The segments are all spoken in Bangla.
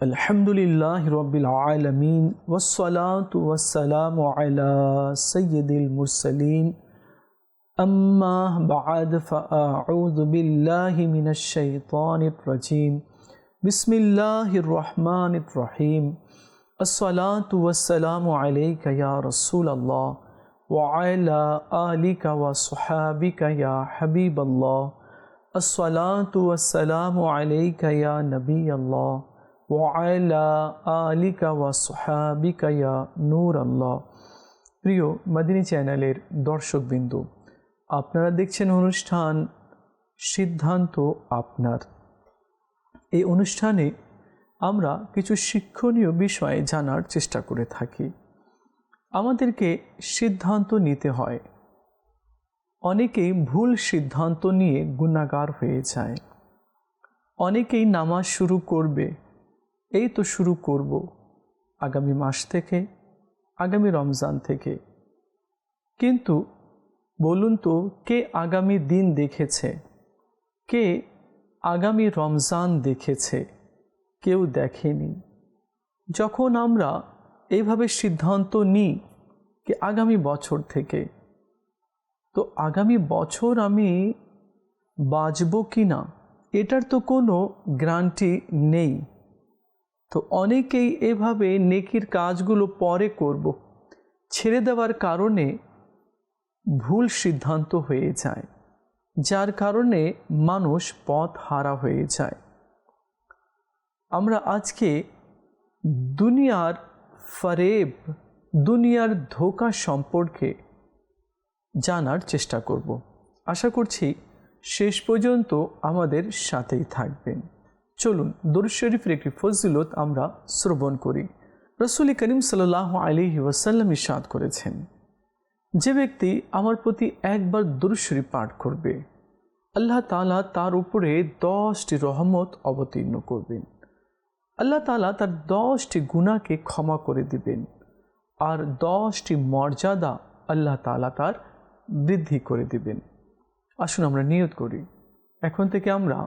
الحمد للہ رب العالمین والصلاة والسلام على سید المرسلین. اما بعد فاعوذ باللہ من الشیطان الرجیم. بسم اللہ الرحمن الرحیم. الصلاة والسلام علیکہ یا رسول اللہ وعلا آلک وصحابک یا حبیب اللہ. الصلاة والسلام علیکہ یا نبی اللہ. ওয়াইলা আলিকা ওয়া সোহাবিকা ইয়া নূর প্রিয় মাদিনী চ্যানেলের দর্শকবিন্দু, আপনারা দেখছেন অনুষ্ঠান সিদ্ধান্ত আপনার। এই অনুষ্ঠানে আমরা কিছু শিক্ষণীয় বিষয়ে জানার চেষ্টা করে থাকি। আমাদেরকে সিদ্ধান্ত নিতে হয়। অনেকেই ভুল সিদ্ধান্ত নিয়ে গুণাগার হয়ে যায়। অনেকেই নামাজ শুরু করবে। এই তো শুরু করব আগামী মাস থেকে, আগামী রমজান থেকে। কিন্তু বলুন তো, কে আগামী দিন দেখেছে? কে আগামী রমজান দেখেছে? কেউ দেখেনি। যখন আমরা এইভাবে সিদ্ধান্ত নিই কি আগামী বছর থেকে, তো আগামী বছর আমি বাঁচব কি না এটার তো কোনো গ্রান্টি নেই। তো অনেকেই এভাবে নেকির কাজগুলো পরে করব। ছেড়ে দেওয়ার কারণে ভুল সিদ্ধান্ত হয়ে যায়, যার কারণে মানুষ পথ হারা হয়ে যায়। আমরা আজকে দুনিয়ার ফরেব, দুনিয়ার ধোকা সম্পর্কে জানার চেষ্টা করব। আশা করছি শেষ পর্যন্ত আমাদের সাথেই থাকবেন। চলুন দরুদ শরীফের একটি ফজিলত আমরা শ্রবণ করি। রসুল করিম সাল্লাহ আলী ওয়াসাল্লাম ইসাদ করেছেন, যে ব্যক্তি আমার প্রতি একবার দরুদ শরীফ পাঠ করবে, আল্লাহ তালা তার উপরে দশটি রহমত অবতীর্ণ করবেন। আল্লাহ তালা তার দশটি গুণাকে ক্ষমা করে দিবেন আর দশটি মর্যাদা আল্লাহ তালা তার বৃদ্ধি করে দিবেন। আসুন আমরা নিয়ত করি। এখন থেকে আমরা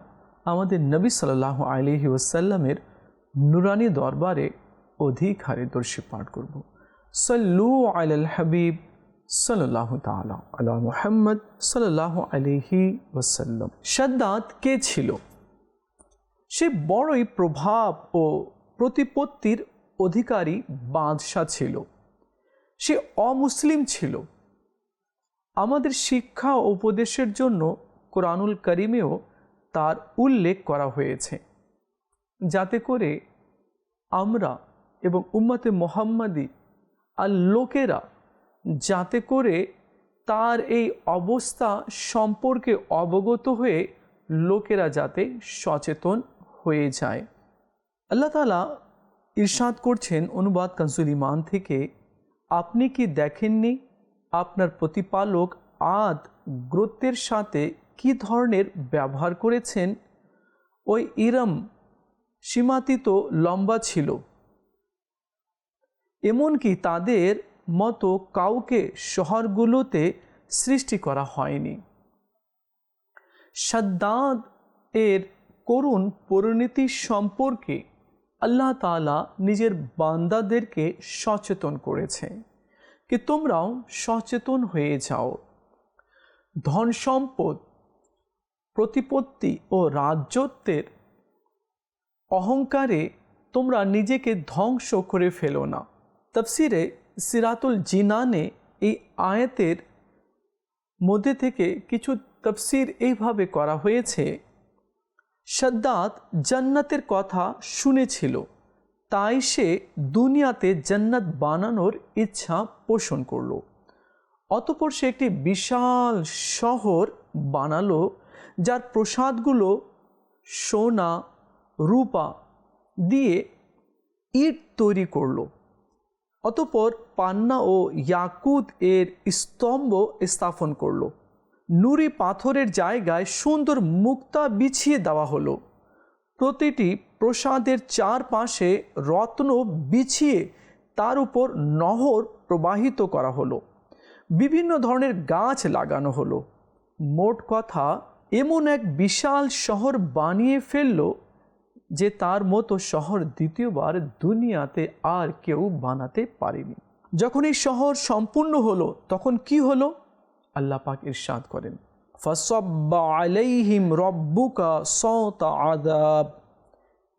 আমাদের নবী সাল্লাহ আলহি ওসাল্লামের নুরানি দরবারে অধিক হারে দর্শী পাঠ করব। সল্লু আল হাবিব সাল্লাহ তালা আল্লাহ মোহাম্মদ সাল্লাহ আলহি ওসাল্লাম সাদ্দাত কে ছিল? সে বড়ই প্রভাব ও প্রতিপত্তির অধিকারী বাদশাহ ছিল। সে অমুসলিম ছিল। আমাদের শিক্ষা উপদেশের জন্য কোরআনুল করিমেও তার উল্লেখ করা হয়েছে। যাতে করে আমরা এবং উম্মতে মোহাম্মদী আর লোকেরা যাতে করে তার এই অবস্থা সম্পর্কে অবগত হয়ে লোকেরা যাতে সচেতন হয়ে যায়। আল্লাহ তালা ইরশাদ করছেন অনুবাদ কানসুল ইমান থেকে, আপনি কি দেখেননি আপনার প্রতিপালক আদ গ্রোত্বের সাথে কি ধরনের ব্যবহার করেছেন? ওই ইরম সীমাতীত লম্বা ছিল। এমনকি তাদের মতো কাউকে শহরগুলোতে সৃষ্টি করা হয়নি। সাদ্দাদ এর করুণ পরিণতি সম্পর্কে আল্লাহ তালা নিজের বান্দাদেরকে সচেতন করেছে কি তোমরাও সচেতন হয়ে যাও। ধন সম্পদ প্রতিপত্তি ও রাজ্যত্বের অহংকারে তোমরা নিজেকে ধ্বংস করে ফেলো না। তফসিরে সিরাতুল জিনানে এই আয়াতের মধ্যে থেকে কিছু তফসির এইভাবে করা হয়েছে, সদ্দাত জান্নাতের কথা শুনেছিল, তাই সে দুনিয়াতে জান্নাত বানানোর ইচ্ছা পোষণ করল। অতপর সে একটি বিশাল শহর বানালো যার প্রসাদগুলো সোনা, রূপা দিয়ে ইট তৈরি করল। অতপর পান্না ও ইয়াকুত এর স্তম্ভ স্থাপন করল। নুরি পাথরের জায়গায় সুন্দর মুক্তা বিছিয়ে দেওয়া হলো। প্রতিটি প্রসাদের চারপাশে রত্ন বিছিয়ে তার উপর নহর প্রবাহিত করা হলো। বিভিন্ন ধরনের গাছ লাগানো হলো। মোট কথা এমন এক বিশাল শহর বানিয়ে ফেলল যে তার মতো শহর দ্বিতীয়বার দুনিয়াতে আর কেউ বানাতে পারেনি। যখন এই শহর সম্পূর্ণ হলো, তখন কি হলো? আল্লাহ পাক ইরশাদ করেন, ফসব্বা আলাইহিম রব্বুকা সওতা আদাব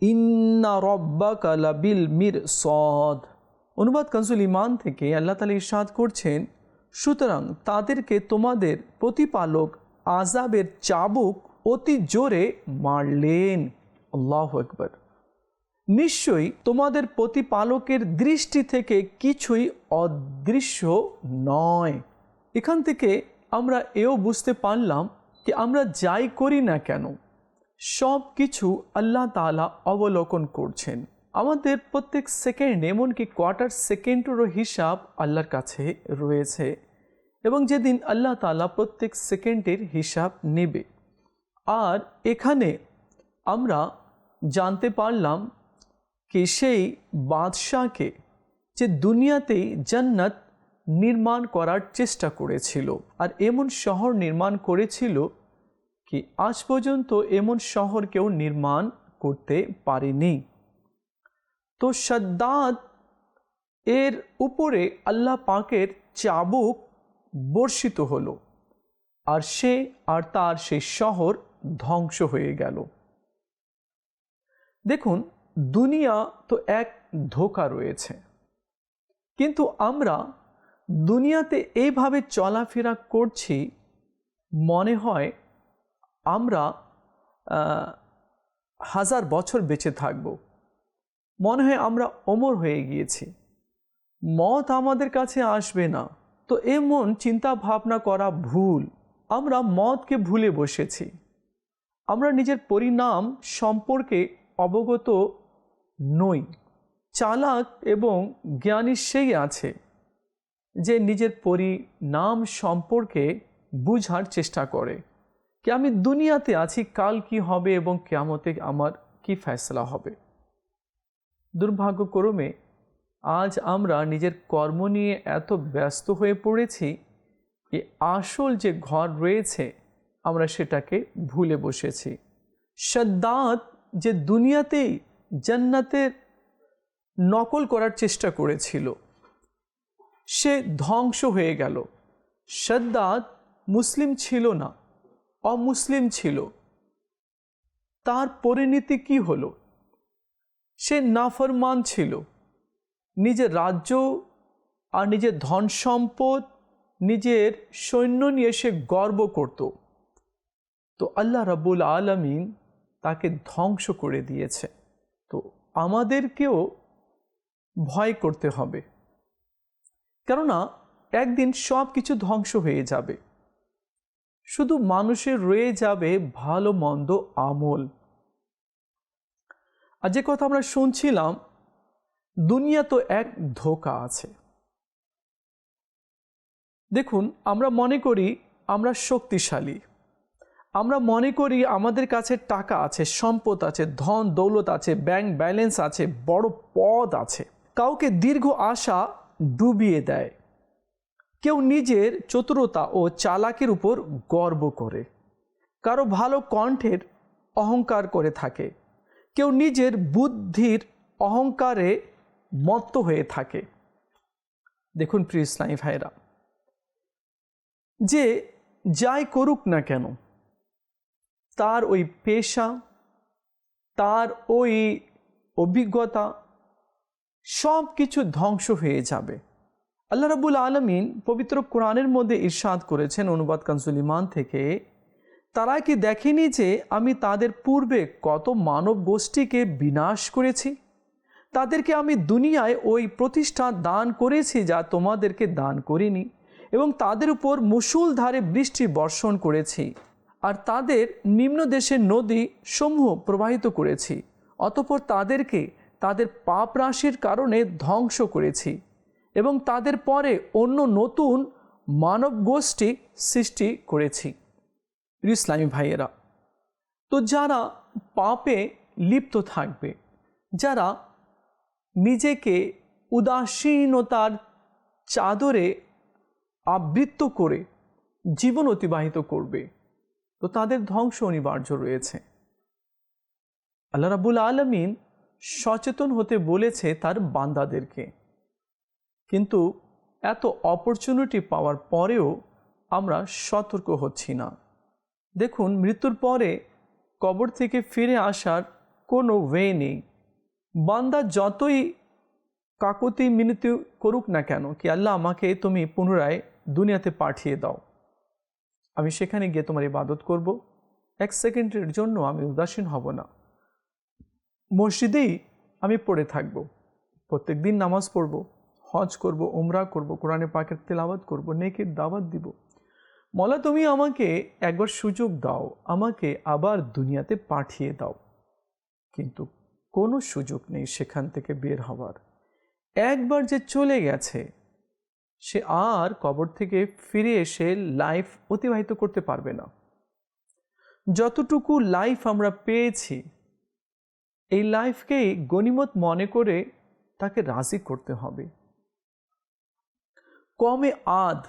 ইন্না রব্বাকা লাবিল মির সদ অনুবাদ কনসুল ইমান থেকে আল্লাহ তালা ইরশাদ করছেন, সুতরাং তাদেরকে তোমাদের প্রতিপালক আজাবের চাবুক অতি জোরে মারলেন। আল্লাহ একবার নিশ্চয়ই তোমাদের প্রতিপালকের দৃষ্টি থেকে কিছুই অদৃশ্য নয়। এখান থেকে আমরা এও বুঝতে পারলাম যে আমরা যাই করি না কেন। সব কিছু আল্লাহ তালা অবলোকন করছেন। আমাদের প্রত্যেক সেকেন্ড, এমনকি কোয়ার্টার সেকেন্ডেরও হিসাব আল্লাহর কাছে রয়েছে। এবং যেদিন আল্লাহ তালা প্রত্যেক সেকেন্ডের হিসাব নেবে। আর এখানে আমরা জানতে পারলাম কি সেই বাদশাহকে যে দুনিয়াতেই জান্নাত নির্মাণ করার চেষ্টা করেছিল আর এমন শহর নির্মাণ করেছিল কি আজ পর্যন্ত এমন শহর কেউ নির্মাণ করতে পারেনি। তো সাদ্দাত এর উপরে আল্লাহ পাকের চাবুক বর্ষিত হলো। আর সে আর তার সেই শহর ধ্বংস হয়ে গেল। দেখুন, দুনিয়া তো এক ধোকা রয়েছে। কিন্তু আমরা দুনিয়াতে এইভাবে চলাফেরা করছি, মনে হয় আমরা হাজার বছর বেঁচে থাকব। মনে হয় আমরা অমর হয়ে গিয়েছি। মত আমাদের কাছে আসবে না। তো এমন চিন্তা ভাবনা করা ভুল। আমরা মতকে ভুলে বসেছি। আমরা নিজের পরিণাম সম্পর্কে অবগত নই। চালাক এবং জ্ঞানী সেই আছে যে নিজের পরিণাম সম্পর্কে বুঝার চেষ্টা করে। কি আমি দুনিয়াতে আছি, কাল কি হবে এবং কেমতে আমার কি ফ্যাসলা হবে? দুর্ভাগ্যক্রমে আজ আমরা নিজের কর্ম নিয়ে এত ব্যস্ত হয়ে পড়েছি যে আসল যে ঘর রয়েছে, আমরা সেটাকে ভুলে বসেছি। সদ্দাত যে দুনিয়াতেই জান্নাতের নকল করার চেষ্টা করেছিল, সে ধ্বংস হয়ে গেল। সদ্দাত মুসলিম ছিল না, অমুসলিম ছিল। তার পরিণতি কি হলো? সে নাফরমান ছিল। নিজের রাজ্য আর নিজের ধন সম্পদ নিজের সৈন্য নিয়ে সে গর্ব করত। তো আল্লাহ রাবুল আলমিন তাকে ধ্বংস করে দিয়েছে। তো আমাদেরকেও ভয় করতে হবে। কেননা একদিন সব কিছু ধ্বংস হয়ে যাবে। শুধু মানুষের রয়ে যাবে ভালো মন্দ আমল। আর যে কথা আমরা শুনছিলাম দুনিয়া তো এক ধোকা আছে। দেখুন, আমরা মনে করি আমরা শক্তিশালী। আমরা মনে করি আমাদের কাছে টাকা আছে, সম্পদ আছে, ধন, দৌলত আছে, ব্যাংক ব্যালেন্স আছে, বড় পদ আছে। কাউকে দীর্ঘ আশা ডুবিয়ে দেয়। কেউ নিজের চতুরতা ও চালাকের উপর গর্ব করে। কারও ভালো কণ্ঠের অহংকার করে থাকে। কেউ নিজের বুদ্ধির অহংকারে মত্ত হয়ে থাকে। দেখুন প্রিয় ইসলামী ভাইরা যে যাই করুক না কেন, তার ওই পেশা, তার ওই অভিজ্ঞতা সব কিছু ধ্বংস হয়ে যাবে। আল্লাহ রাবুল আলমিন পবিত্র কোরআনের মধ্যে ইরশাদ করেছেন অনুবাদ কানসুলিমান থেকে, তারা কি দেখেনি যে আমি তাদের পূর্বে কত মানব গোষ্ঠীকে বিনাশ করেছি? তাদেরকে আমি দুনিয়ায় ওই প্রতিষ্ঠা দান করেছি যা তোমাদেরকে দান করিনি, এবং তাদের উপর মুসুলধারে বৃষ্টি বর্ষণ করেছি, আর তাদের নিম্ন দেশের নদী সমূহ প্রবাহিত করেছি, অতপর তাদেরকে তাদের পাপ রাশির কারণে ধ্বংস করেছি, এবং তাদের পরে অন্য নতুন মানব গোষ্ঠী সৃষ্টি করেছি। ইসলামী ভাইয়েরা, তো যারা পাপে লিপ্ত থাকবে, যারা নিজেকে উদাসীনতার চাদরে আবৃত্ত করে জীবন অতিবাহিত করবে। তো তাদের ধ্বংস অনিবার্য রয়েছে। আল্লাহ রাবুল আলমিন সচেতন হতে বলেছে তার বান্দাদেরকে। কিন্তু এত অপরচুনিটি পাওয়ার পরেও আমরা সতর্ক হচ্ছি না। দেখুন, মৃত্যুর পরে কবর থেকে ফিরে আসার কোনো ওয়ে নেই। বান্দা যতই কাকতি মিনতি করুক না কেন, কি আল্লাহ আমাকে তুমি পুনরায় দুনিয়াতে পাঠিয়ে দাও। আমি সেখানে গিয়ে তোমার ইবাদত করব। এক সেকেন্ডের জন্য আমি উদাসীন হব না। মসজিদেই আমি পড়ে থাকব। প্রত্যেক দিন নামাজ পড়ব, হজ করব, উমরা করব, কোরআনে পাকের তেলাওয়াত করব, নেকের দাওয়াত দিব। মলা, তুমি আমাকে একবার সুযোগ দাও, আমাকে আবার দুনিয়াতে পাঠিয়ে দাও। কিন্তু কোনো সুযোগ নেই সেখান থেকে বের হওয়ার একবার যে চলে গেছে, সে আর কবর থেকে ফিরে এসে লাইফ অতিবাহিত করতে পারবে না। যতটুকু লাইফ আমরা পেয়েছি, এই লাইফকেই গণিমত মনে করে তাকে রাজি করতে হবে। কমে আদ,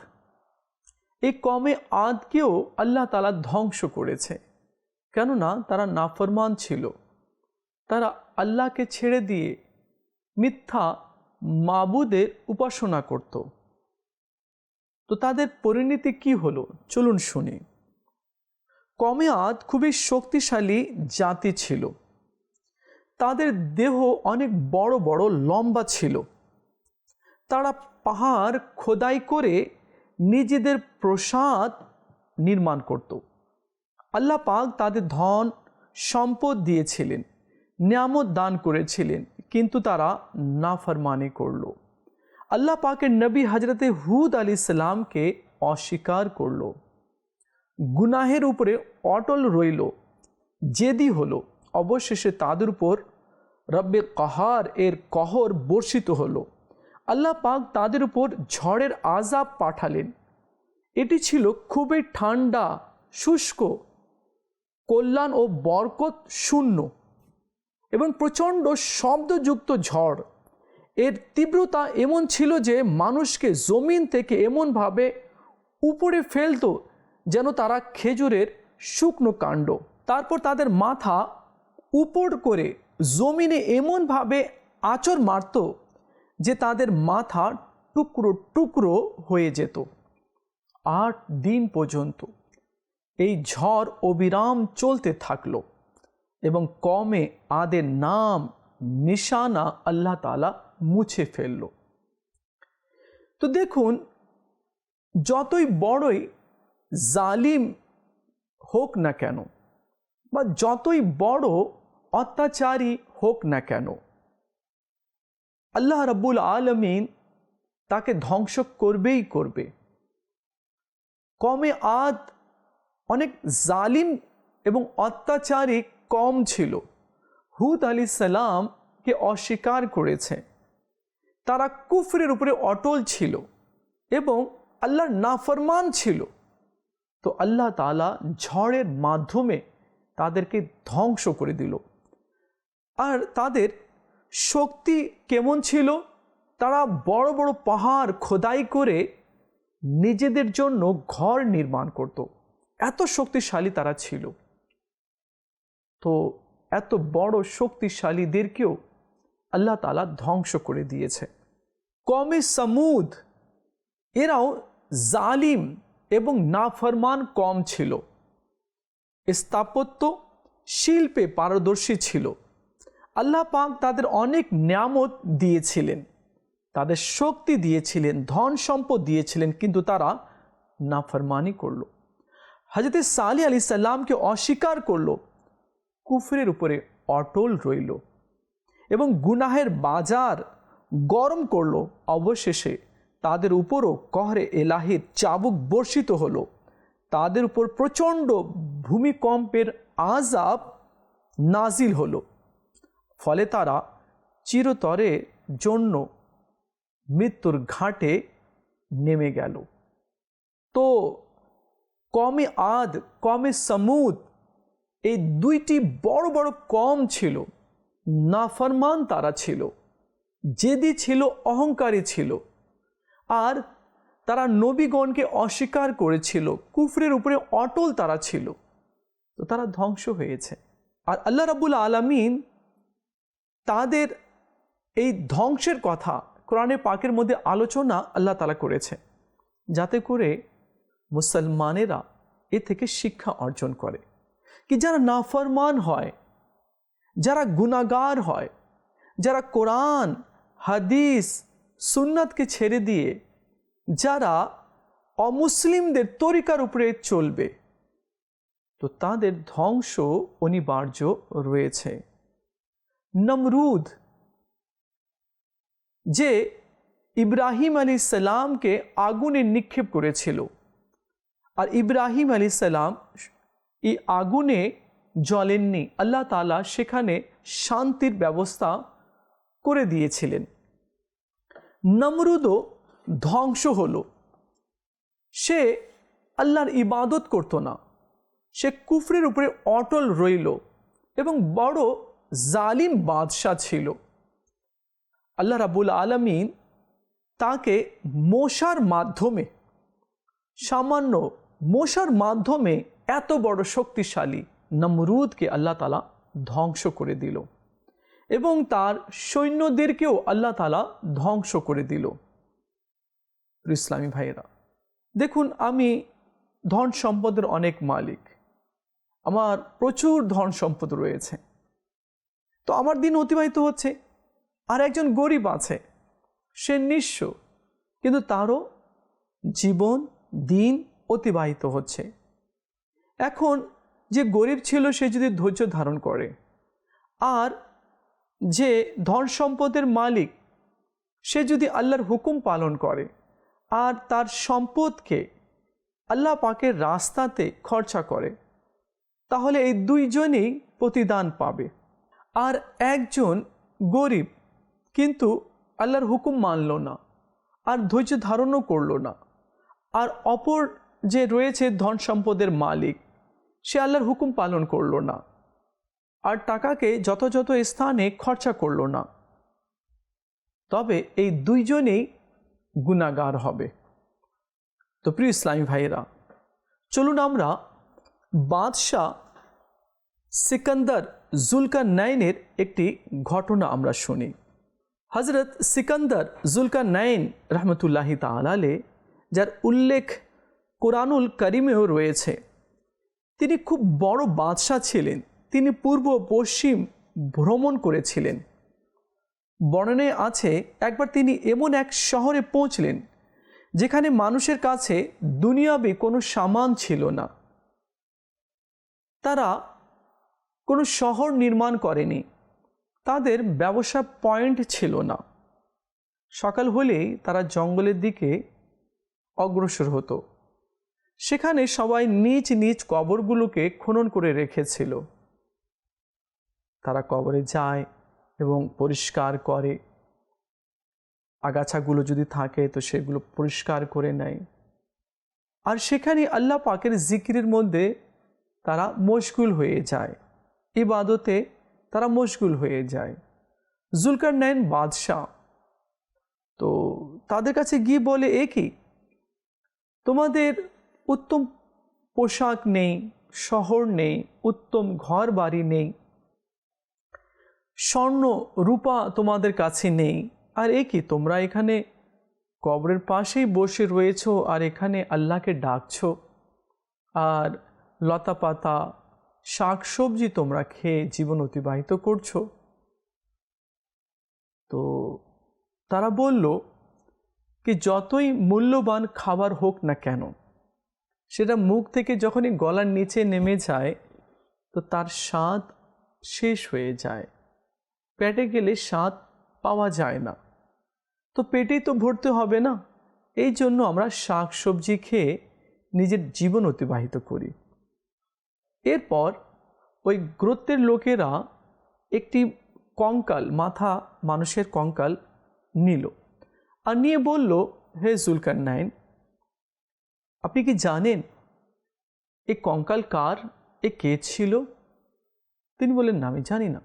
এই কমে আদকেও আল্লাহ তালা ধ্বংস করেছে। কেননা তারা নাফরমান ছিল। তারা আল্লাহকে ছেড়ে দিয়ে মিথ্যা মাবুদের উপাসনা করত। তো তাদের পরিণতি কি হলো? চলুন শুনি। কমে আদ খুবই শক্তিশালী জাতি ছিল। তাদের দেহ অনেক বড় বড় লম্বা ছিল। তারা পাহাড় খোদাই করে নিজেদের প্রসাদ নির্মাণ করত। আল্লাহ পাক তাদের ধন, সম্পদ দিয়েছিলেন। নিয়ামত দান করেছিলেন, কিন্তু তারা নাফরমানি করল। আল্লাহ পাকের নবী হজরতে হুদ আলী সালামকে অস্বীকার করল। গুনাহের উপরে অটল রইল, জেদি হলো, অবশেষে তাদের উপর রব্বে কাহার এর কহর বর্ষিত হলো। আল্লাহ পাক তাদের উপর ঝড়ের আজাব পাঠালেন। এটি ছিল খুবই ঠান্ডা, শুষ্ক, কল্যাণ ও বরকত শূন্য। এবং প্রচণ্ড শব্দযুক্ত ঝড়। এর তীব্রতা এমন ছিল যে মানুষকে জমিন থেকে এমনভাবে উপরে ফেলতো যেন তারা খেজুরের শুকনো কাণ্ড। তারপর তাদের মাথা উপর করে জমিনে এমনভাবে আচর মারত যে তাদের মাথা টুকরো টুকরো হয়ে যেত। আট দিন পর্যন্ত এই ঝড় অবিরাম চলতে থাকল। এবং কমে আদের নাম, নিশানা আল্লাহ তালা মুছে ফেলল। তো দেখুন, যতই বড়ই জালিম হোক না কেন বা যতই বড় অত্যাচারী হোক না কেন, আল্লাহ রব্বুল আলমিন তাকে ধ্বংস করবেই করবে। কমে আদ অনেক জালিম এবং অত্যাচারী কম ছিল। হুদ আলী সালামকে অস্বীকার করেছে। তারা কুফরের উপরে অটল ছিল এবং আল্লাহর নাফরমান ছিল। তো আল্লাহ তালা ঝড়ের মাধ্যমে তাদেরকে ধ্বংস করে দিল। আর তাদের শক্তি কেমন ছিল? তারা বড় বড় পাহাড় খোদাই করে নিজেদের জন্য ঘর নির্মাণ করত। এত শক্তিশালী তারা ছিল। তো এত বড় শক্তিশালীদেরকেও আল্লাহ তালা ধ্বংস করে দিয়েছে। কমে সামুদ, এরাও জালিম এবং নাফরমান কম ছিল। স্থাপত্য, শিল্পে পারদর্শী ছিল। আল্লাহ পাক তাদের অনেক নিয়ামত দিয়েছিলেন। তাদের শক্তি দিয়েছিলেন, ধন সম্পদ দিয়েছিলেন, কিন্তু তারা নাফরমানি করল। হজরত সালি আলি সাল্লামকে অস্বীকার করল। কুফরের উপরে অটল রইল এবং গুনাহের বাজার গরম করল। অবশেষে তাদের উপরও কহরে এলাহির চাবুক বর্ষিত হলো। তাদের উপর প্রচণ্ড ভূমিকম্পের আজাব নাজিল হলো। ফলে তারা চিরতরের জন্য মৃত্যুর ঘাটে নেমে গেল। তো কমে আদ, কমে সমুদ এই দুইটি বড় বড় কম ছিল, নাফরমান তারা ছিল, জেদি ছিল, অহংকারী ছিল, আর তারা নবীগণকে অস্বীকার করেছিল, কুফরের উপরে অটল তারা ছিল। তো তারা ধ্বংস হয়েছে। আর আল্লাহ রাবুল আলমিন তাদের এই ধ্বংসের কথা কোরআনে পাকের মধ্যে আলোচনা আল্লাহ তালা করেছে, যাতে করে মুসলমানেরা এ থেকে শিক্ষা অর্জন করে। কি যারা নাফরমান হয়, যারা গুণাগার হয়, যারা কোরআন, হাদিস, সুন্নাতকে ছেড়ে দিয়ে যারা অমুসলিমদের তরিকার উপরে চলবে, তো তাদের ধ্বংস অনিবার্য রয়েছে। নমরুদ, যে ইব্রাহিম আলী সালামকে আগুনে নিক্ষেপ করেছিল, আর ইব্রাহিম আলী সালাম এই আগুনে জ্বলেননি। আল্লাহ তালা সেখানে শান্তির ব্যবস্থা করে দিয়েছিলেন। নমরুদও ধ্বংস হল। সে আল্লাহর ইবাদত করতো না। সে কুফরের উপরে অটল রইল এবং বড় জালিম বাদশাহ ছিল। আল্লাহ রাবুল আলমিন তাকে মশার মাধ্যমে, সামান্য মশার মাধ্যমে এত বড় শক্তিশালী নমরুদকে আল্লাহ তালা ধ্বংস করে দিল এবং তার সৈন্যদেরকেও আল্লাহ তালা ধ্বংস করে দিল। ইসলামী ভাইয়েরা, দেখুন, আমি ধন সম্পদের অনেক মালিক। আমার প্রচুর ধন সম্পদ রয়েছে। তো আমার দিন অতিবাহিত হচ্ছে, আর একজন গরিব আছে, সে নিঃস্ব, কিন্তু তারও জীবন, দিন অতিবাহিত হচ্ছে। এখন যে গরিব ছিল সে যদি ধৈর্য ধারণ করে, আর যে ধন সম্পদের মালিক সে যদি আল্লাহর হুকুম পালন করে, আর তার সম্পদকে আল্লাহ পাকের রাস্তাতে খরচা করে, তাহলে এই দুইজনেই প্রতিদান পাবে। আর একজন গরিব কিন্তু আল্লাহর হুকুম মানল না, আর ধৈর্য ধারণও করল না, আর অপর যে রয়েছে ধন সম্পদের মালিক সে আল্লাহর হুকুম পালন করল না। আর টাকাকে যথাযথ স্থানে খরচা করল না। তবে এই দুইজনেই গুণাগার হবে। তো প্রিয় ইসলামী ভাইয়েরা, চলুন আমরা বাদশাহ সিকান্দার জুলকার নাইনের একটি ঘটনা আমরা শুনি। হজরত সিকান্দার জুলকার নাইন রহমতুল্লাহি তালালে যার উল্লেখ কোরআনুল করিমেও রয়েছে। তিনি খুব বড় বাদশাহ ছিলেন। তিনি পূর্ব পশ্চিম ভ্রমণ করেছিলেন। বর্ণনে আছে, একবার তিনি এমন এক শহরে পৌঁছলেন, যেখানে মানুষের কাছে দুনিয়াবে কোনো সামান ছিল না। তারা কোনো শহর নির্মাণ করেনি। তাদের ব্যবসা পয়েন্ট ছিল না। সকাল হলেই তারা জঙ্গলের দিকে অগ্রসর হতো। সেখানে সবাই নিজ নিজ কবরগুলোকে খনন করে রেখেছিল। তারা কবরে যায় এবং পরিষ্কার করে। আগাছাগুলো যদি থাকে তো সেগুলো পরিষ্কার করে নেয়। আর সেখানে আল্লাহ পাকের জিকিরের মধ্যে তারা মশগুল হয়ে যায়। ইবাদতে তারা মশগুল হয়ে যায়। জুলকার নাইন বাদশাহ। তো তাদের কাছে গিয়ে বলে, এ কি? তোমাদের উত্তম পোশাক নেই শহর নেই উত্তম ঘর বাড়ি নেই স্বর্ণ রূপা তোমাদের কাছে নেই আর এ কি তোমরা এখানে কবরের পাশেই বসে রয়েছ আর এখানে আল্লাহকে ডাকছ আর লতা পাতা শাক সবজি তোমরা খেয়ে জীবন অতিবাহিত করছ তো তারা বলল কি যতই মূল্যবান খাবার হোক না কেন সেটা মুখ থেকে যখনই গলার নিচে নেমে যায়, তো তার স্বাদ শেষ হয়ে যায়। পেটে গেলে স্বাদ পাওয়া যায় না। তো পেটেই তো ভরতে হবে না। এই জন্য আমরা শাক সবজি খেয়ে নিজের জীবন অতিবাহিত করি। এরপর ওই গ্রোত্রের লোকেরা একটি কঙ্কাল, মাথা মানুষের কঙ্কাল নিল। আর নিয়ে বলল, হে জুলকার নাইন আপনি কি জানেন, এ কঙ্কাল কার, এ কে ছিল? তিনি বললেন, না, আমি জানি না।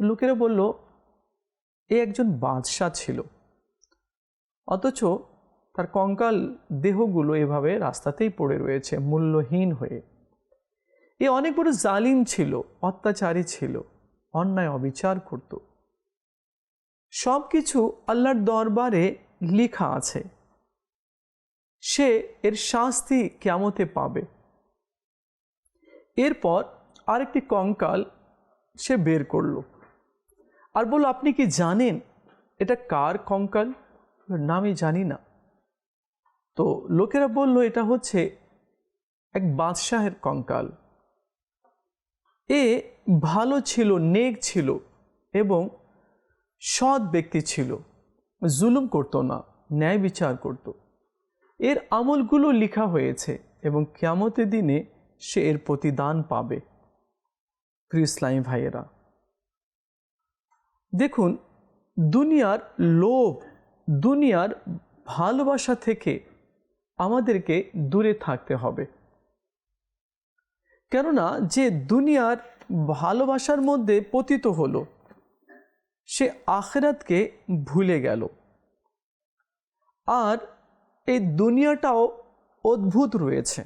লোকেরা বলল, এ একজন বাদশাহ ছিল। অথচ তার কঙ্কাল দেহগুলো এভাবে রাস্তাতেই পড়ে রয়েছে, মূল্যহীন হয়ে। এ অনেক বড় জালিম ছিল, অত্যাচারী ছিল, অন্যায় অবিচার করত। সব কিছু আল্লাহর দরবারে লেখা আছে। সে এর শাস্তি কেমতে পাবে। এরপর আরেকটি কঙ্কাল সে বের করল। আর বলল, আপনি কি জানেন এটা কার কঙ্কাল? না আমি জানি না। তো লোকেরা বলল, এটা হচ্ছে এক বাদশাহের কঙ্কাল। এ ভালো ছিল, নেক ছিল এবং সৎ ব্যক্তি ছিল। জুলুম করতো না, ন্যায় বিচার করত। এর আমলগুলো লেখা হয়েছে এবং কেমতের দিনে সে এর প্রতিদান পাবে। প্রিয় ভাইয়েরা, দেখুন, দুনিয়ার লোভ, দুনিয়ার ভালোবাসা থেকে আমাদেরকে দূরে থাকতে হবে। কেননা, যে দুনিয়ার ভালোবাসার মধ্যে পতিত হলো, সে আখেরাতকে ভুলে গেল। আর এই দুনিয়াটাও অদ্ভুত রয়েছে।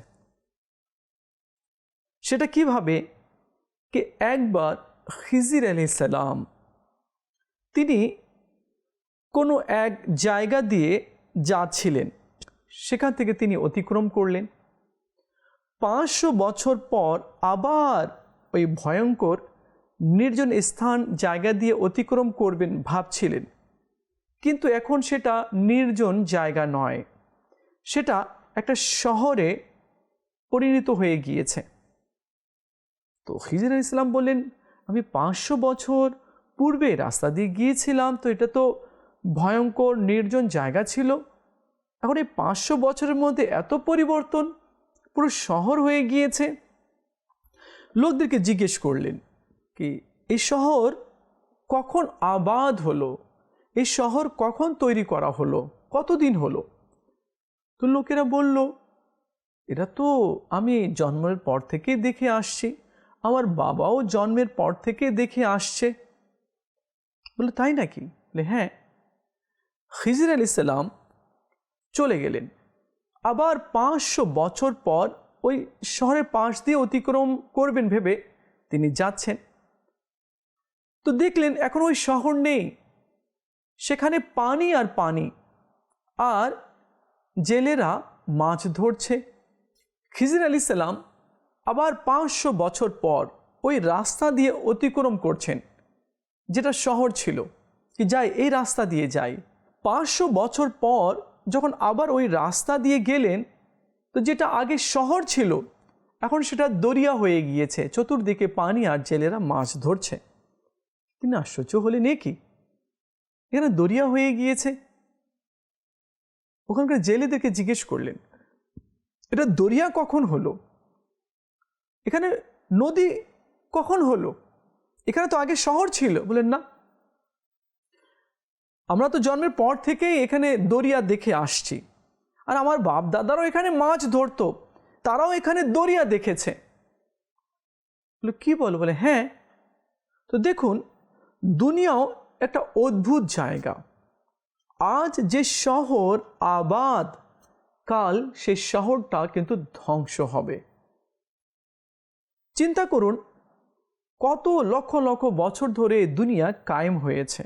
সেটা কীভাবে কি একবার খিজির আলি সালাম, তিনি কোনো এক জায়গা দিয়ে যাচ্ছিলেন, সেখান থেকে তিনি অতিক্রম করলেন। পাঁচশো বছর পর আবার ওই ভয়ঙ্কর নির্জন স্থান জায়গা দিয়ে অতিক্রম করবেন ভাবছিলেন। কিন্তু এখন সেটা নির্জন জায়গা নয়। সেটা একটা শহরে পরিণত হয়ে গিয়েছে। তো খিজির ইসলাম বললেন, আমি পাঁচশো বছর পূর্বে রাস্তা দিয়ে গিয়েছিলাম, তো এটা তো ভয়ঙ্কর, নির্জন জায়গা ছিল। এখন এই পাঁচশো বছরের মধ্যে এত পরিবর্তন, পুরো শহর হয়ে গিয়েছে। লোকদেরকে জিজ্ঞেস করলেন কি, এই শহর কখন আবাদ হলো? এই শহর কখন তৈরি করা হলো? কতদিন হলো? তো লোকেরা বলল এটা তো আমি জন্মের পর থেকে দেখে আসছি। আমার বাবাও জন্মের পর থেকে দেখে আসছে। বলে, তাই নাকি? বলে হ্যাঁ। খিজির আলি সাল্লাম চলে গেলেন। আবার পাঁচশো বছর পর ওই শহরের পাশ দিয়ে অতিক্রম করবেন ভেবে তিনি যাচ্ছেন। তো দেখলেন, এখন ওই শহর নেই। সেখানে পানি আর পানি। আর জেলেরা মাছ ধরছে। খিজির আলি সাল্লাম আবার পাঁচশো বছর পর ওই রাস্তা দিয়ে অতিক্রম করছেন, যেটা শহর ছিল, কি যাই এই রাস্তা দিয়ে যাই পাঁচশো বছর পর যখন আবার ওই রাস্তা দিয়ে গেলেন, তো যেটা আগে শহর ছিল, এখন সেটা দরিয়া হয়ে গিয়েছে, চতুর্দিকে পানি আর জেলেরা মাছ ধরছে। তিনি আশ্চর্য হলেন কি? এখানে দরিয়া হয়ে গিয়েছে? ওখানকার জেলেদেরকে জিজ্ঞেস করলেন, এটা দরিয়া কখন হলো? এখানে নদী কখন হলো? এখানে তো আগে শহর ছিল। বলেন না। আমরা তো জন্মের পর থেকেই এখানে দরিয়া দেখে আসছি। আর আমার বাপ দাদারাও এখানে মাছ ধরতো, তারাও এখানে দরিয়া দেখেছে। বলে, কি বলো? বলে হ্যাঁ তো দেখুন, দুনিয়াও একটা অদ্ভুত জায়গা। আজ যে শহর আবাদ, কাল সেই শহরটা কিন্তু ধ্বংস হবে। চিন্তা করুন, কত লক্ষ লক্ষ বছর ধরে দুনিয়া কায়েম হয়েছে।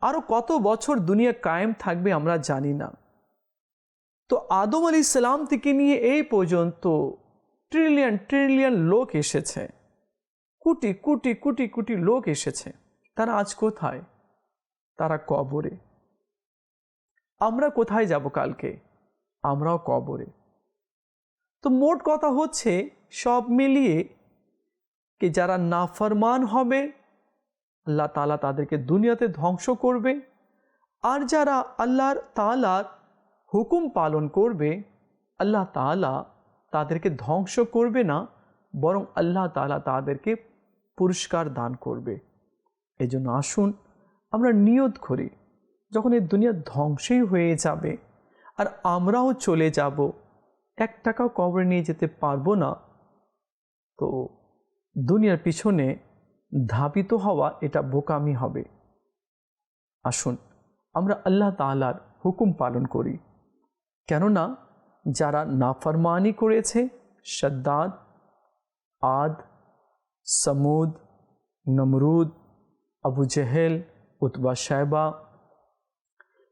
আরও কত বছর দুনিয়া কায়েম থাকবে আমরা জানি না। তো আদম আলি ইসলাম থেকে নিয়ে এই পর্যন্ত ট্রিলিয়ন ট্রিলিয়ন লোক এসেছে। কোটি কোটি কোটি কোটি লোক এসেছে। তারা আজ কোথায়? তারা কবরে। আমরা কোথায় যাব কালকে? আমরাও কবরে। তো মোট কথা হচ্ছে, সব মিলিয়ে কি যারা নাফরমান হবে, আল্লাহ তালা তাদেরকে দুনিয়াতে ধ্বংস করবে। আর যারা আল্লাহর তালার হুকুম পালন করবে, আল্লাহ তালা তাদেরকে ধ্বংস করবে না, বরং আল্লাহ তালা তাদেরকে পুরস্কার দান করবে। এই জন্য আসুন, আমরা নিয়ত করি। যখন এই দুনিয়া ধ্বংসই হয়ে যাবে আর আমরাও চলে যাব, এক টাকাও কবরে নিয়ে যেতে পারব না। তো দুনিয়ার পিছনে ধাবিত হওয়া এটা বোকামি হবে। আসুন, আমরা আল্লাহ তালার হুকুম পালন করি। কেননা যারা নাফরমানি করেছে, সদ্দাদ, আদ, সমুদ, নমরুদ, আবু জেহেল, উতবা সাহেবা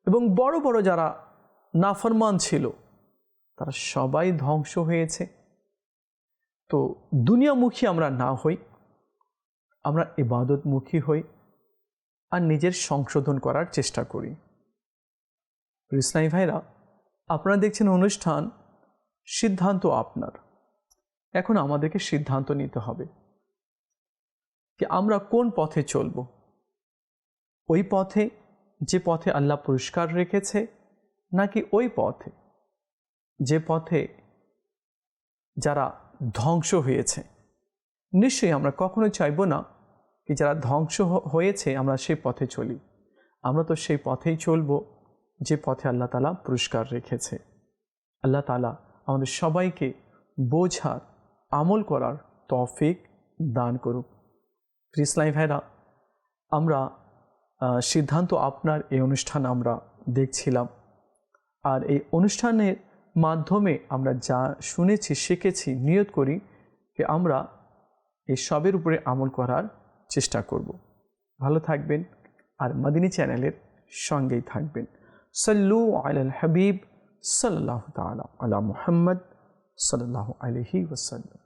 এবং বড় বড় যারা নাফরমান ছিল, তারা সবাই ধ্বংস হয়েছে। তো দুনিয়ামুখী আমরা না হই, আমরা ইবাদতমুখী হই আর নিজের সংশোধন করার চেষ্টা করি। ইসলামী ভাইরা, আপনারা দেখছেন অনুষ্ঠান সিদ্ধান্ত আপনার। এখন আমাদেরকে সিদ্ধান্ত নিতে হবে যে আমরা কোন পথে চলব। ওই পথে যে পথে আল্লাহ পুরস্কার রেখেছে, নাকি ওই পথে? যে পথে যারা ধ্বংস হয়েছে। নিশ্চয়ই আমরা কখনো চাইব না কি যারা ধ্বংস হয়েছে, আমরা সেই পথে চলি। আমরা তো সেই পথেই চলব যে পথে আল্লাহ তালা পুরস্কার রেখেছে। আল্লাহ তালা আমাদের সবাইকে বোঝার, আমল করার তফিক দান করুক। ইসলাই ভাইরা, আমরা সিদ্ধান্ত আপনার এই অনুষ্ঠান আমরা দেখছিলাম। আর এই অনুষ্ঠানের মাধ্যমে আমরা যা শুনেছি, শিখেছি, নিয়ত করি যে আমরা এই সবের উপরে আমল করার চেষ্টা করব। ভালো থাকবেন আর মাদিনী চ্যানেলের সঙ্গেই থাকবেন। সাল্লু আল হাবিব সাল্লাহ তালা আলা মুহাম্মদ সাল্লাহ আলহি ওসাল্লাম